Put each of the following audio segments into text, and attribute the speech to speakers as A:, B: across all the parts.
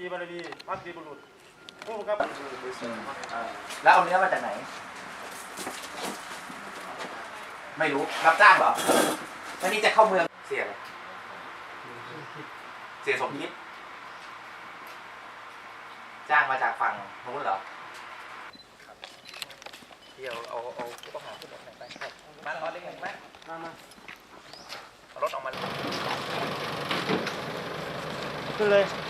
A: ตรีบารมีพักตรีบุรุษ ผู้บังคับ
B: แล้วเอาเนื้อมาจากไหน ไม่รู้รับจ้างเหรอแล้วนี่จะเข้าเมืองเสียอะไรเสียสมคิด จ้างมาจากฝั่งนู้นเหรอเดี๋ยวเอาเอาผู้ต้องหาขึ้นรถหน่อยไปมาเอาเล็กหนึ่งไหม
A: มามา
B: เอารถออกมา
A: ขึ้นเลยชิดหน่อยนะชิดหน่อย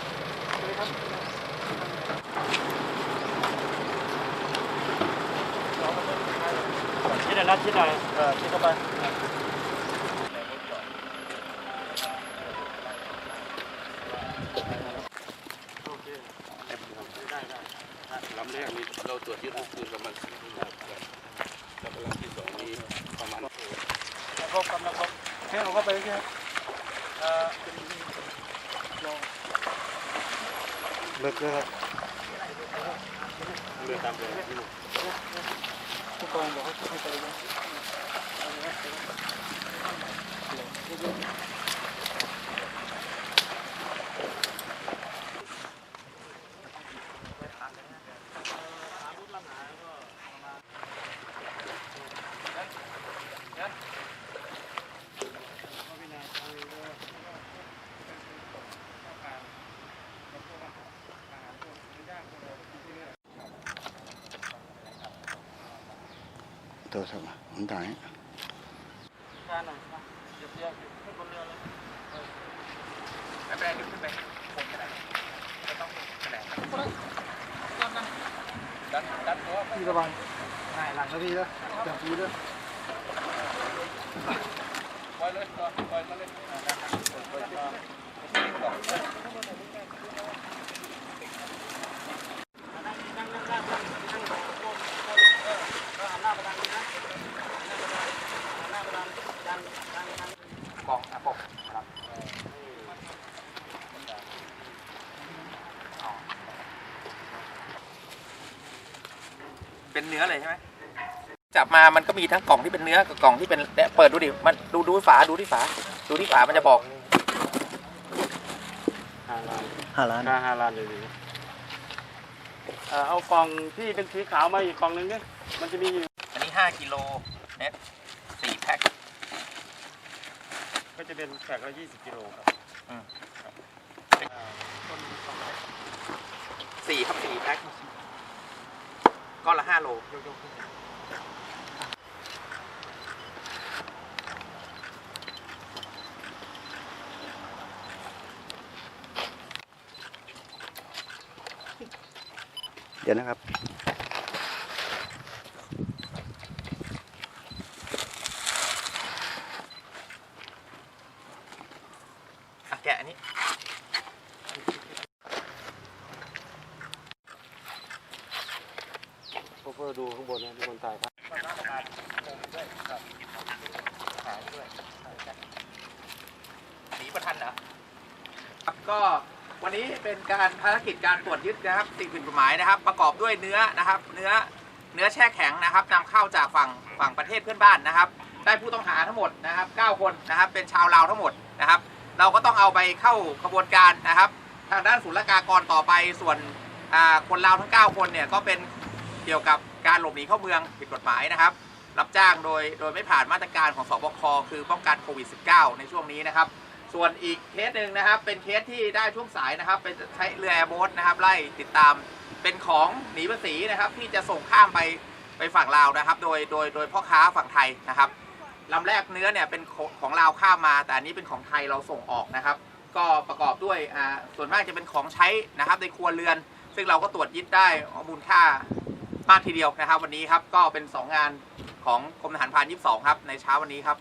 A: เออชิดเข้าไปโอเคได้ได้
C: ลำแรกนี่เราตรวจยึดอาวุธปืนประมาณสิบนัดครับแล้วก็ลำที่สองนี่ประมาณ
A: แล้วก็กำลังแค่เราก็ไปแค่เอ่อเลิกเลยครับ
C: เรือตามเรือ
A: ผู้กอง บอกให้ ให้ไปเลย
D: โทรศัพท์ผมถ่าย
A: การหน่อยนะเดี๋ยวเดี๋ยวขึ้นบนเรือเลย
B: ไม่เป็นไรเดี๋ยวขึ้นไปผม ก็ได้ไม่ต้องแถลงดันดันตัวไป
A: พี่ระวังง่ายหลังนะพี่นะจับพี่ด้วย
B: ปล่อยเลยก่อนปล่อยมาเลยอ่ากองอะปกครับเป็นเนื้อเลยใช่ไหมจับมามันก็มีทั้งกล่องที่เป็นเนื้อกับกล่องที่เป็นเนี่ยเปิดดูดิมันดูดูฝาดูที่ฝา ดูที่ฝามันจะบอก
A: ห้าล้านห้าล้านห้าล้านเลยดีเอ่อเอากล่องที่เป็นสีขาวมาอีกกล่องหนึงเนี่ยมันจะมีอยู่
B: อันนี้ห้ากิโลเน็ตสี่แพ็ค
A: ก็จะเป็นแพ็คละยี่สิบกิโลครับ
B: อืม
A: ครับอ่าต้นสองร้อย
B: สี่ครับสี่แพ็คก้อนละห้าโล
A: ยกๆขึ้น
D: เดี๋ยวนะครับะ
B: แกะอันนี้
A: โชเฟอร์ดูข้างบนนะมีคนถ่ายภาพ
B: หนีประทันเหรอครับก็วันนี้เป็นการภารกิจการตรวจยึดนะครับสิ่งผิดกฎหมายนะครับ ประกอบด้วยเนื้อนะครับ เนื้อเนื้อแช่แข็งนะครับนำเข้าจากฝั่งฝั่งประเทศเพื่อนบ้านนะครับ ได้ผู้ต้องหาทั้งหมดนะครับ 9 คนนะครับ เป็นชาวลาวทั้งหมดนะครับ เราก็ต้องเอาไปเข้าขบวนการนะครับ ทางด้านศุลกากรต่อไปส่วนคนลาวทั้ง 9 คนเนี่ยก็เป็นเกี่ยวกับการหลบหนีเข้าเมืองผิดกฎหมายนะครับ รับจ้างโดยโดยไม่ผ่านมาตรการของสบคคือป้องกันโควิด -19 ในช่วงนี้นะครับ ส่วนอีกเคสหนึ่งนะครับ เป็นเคสที่ได้ช่วงสายนะครับ เป็นใช้เรือแอร์โบ๊ทนะครับ ไล่ติดตามเป็นของหนีภาษีนะครับ ที่จะส่งข้ามไปไปฝั่งลาวนะครับ โดยโดยโดยพ่อค้าฝั่งไทยนะครับ ลำแรกเนื้อเนี่ยเป็นของลาวข้ามมา แต่อันนี้เป็นของไทยเราส่งออกนะครับ ก็ประกอบด้วยอ่าส่วนมากจะเป็นของใช้นะครับในครัวเรือน ซึ่งเราก็ตรวจยึดได้มูลค่ามากทีเดียวนะครับ วันนี้ครับก็เป็น 2 งานของกรมทหารพราน22 ครับ ในเช้าวันนี้ครับ